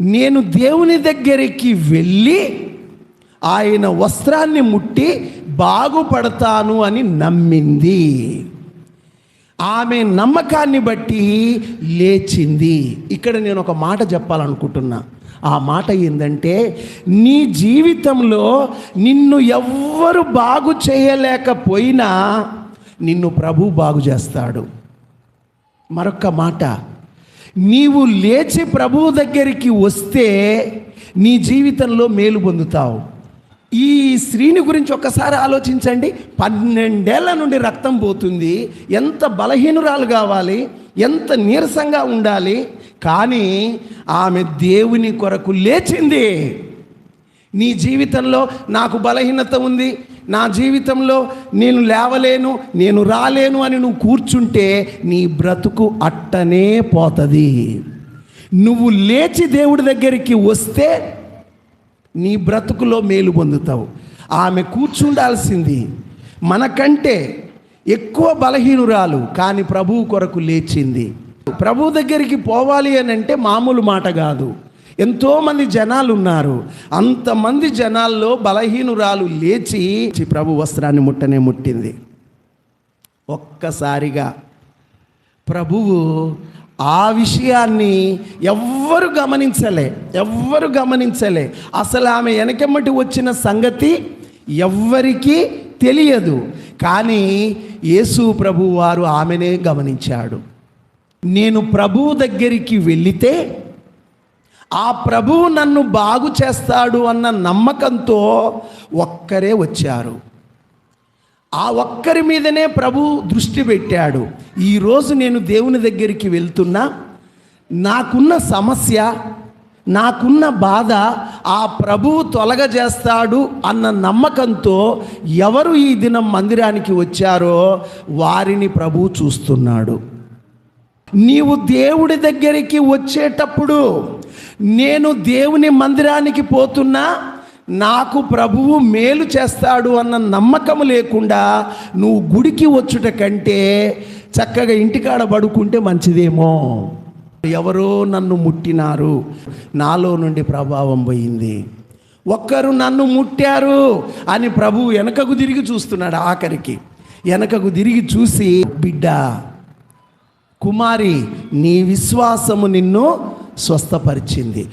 నేను దేవుని దగ్గరికి వెళ్ళి ఆయన వస్త్రాన్ని ముట్టి బాగుపడతాను అని నమ్మింది. ఆమె నమ్మకాన్ని బట్టి లేచింది. ఇక్కడ నేను ఒక మాట చెప్పాలనుకుంటున్నా. ఆ మాట ఏంటంటే నీ జీవితంలో నిన్ను ఎవ్వరు బాగు చేయలేకపోయినా నిన్ను ప్రభు బాగు చేస్తాడు. మరొక మాట నీవు లేచి ప్రభువు దగ్గరికి వస్తే నీ జీవితంలో మేలు పొందుతావు. ఈ స్త్రీని గురించి ఒక్కసారి ఆలోచించండి. పన్నెండేళ్ళ నుండి రక్తం పోతుంది. ఎంత బలహీనురాలు కావాలి? ఎంత నీరసంగా ఉండాలి? కానీ ఆమె దేవుని కొరకు లేచింది. నీ జీవితంలో నాకు బలహీనత ఉంది. నా జీవితంలో నేను లేవలేను నేను రాలేను అని నువ్వు కూర్చుంటే నీ బ్రతుకు అట్టనే పోతుంది. నువ్వు లేచి దేవుడి దగ్గరికి వస్తే నీ బ్రతుకులో మేలు పొందుతావు. ఆమె కూర్చుండాల్సింది మనకంటే ఎక్కువ బలహీనురాలు కానీ ప్రభువు కొరకు లేచింది. ప్రభు దగ్గరికి పోవాలి అని అంటే మామూలు మాట కాదు. ఎంతోమంది జనాలు ఉన్నారు అంతమంది జనాల్లో బలహీనురాలు లేచి ప్రభు వస్త్రాన్ని ముట్టనే ముట్టింది. ఒక్కసారిగా ప్రభువు ఆ విషయాన్ని ఎవ్వరు గమనించలే ఎవ్వరు గమనించలే. అసలు ఆమె వెనకెమ్మటి వచ్చిన సంగతి ఎవ్వరికీ తెలియదు. కానీ యేసు ప్రభు వారు ఆమెనే గమనించాడు. నేను ప్రభువు దగ్గరికి వెళితే ఆ ప్రభువు నన్ను బాగు చేస్తాడు అన్న నమ్మకంతో ఒక్కరే వచ్చారు. ఆ ఒక్కరి మీదనే ప్రభు దృష్టి పెట్టాడు. ఈరోజు నేను దేవుని దగ్గరికి వెళ్తున్నా. నాకున్న సమస్య నాకున్న బాధ ఆ ప్రభువు తొలగజేస్తాడు అన్న నమ్మకంతో ఎవరు ఈ దినం మందిరానికి వచ్చారో వారిని ప్రభు చూస్తున్నాడు. నీవు దేవుడి దగ్గరికి వచ్చేటప్పుడు నేను దేవుని మందిరానికి పోతున్నా నాకు ప్రభువు మేలు చేస్తాడు అన్న నమ్మకం లేకుండా నువ్వు గుడికి వచ్చుట కంటే చక్కగా ఇంటికాడ పడుకుంటే మంచిదేమో. ఎవరో నన్ను ముట్టినారు నాలో నుండి ప్రభావం పోయింది. ఒక్కరు నన్ను ముట్టారు అని ప్రభువు వెనకకు తిరిగి చూస్తున్నాడు ఆఖరికి. వెనకకు తిరిగి చూసి బిడ్డ కుమారి నీ విశ్వాసము నిన్ను స్వస్థపరిచింది.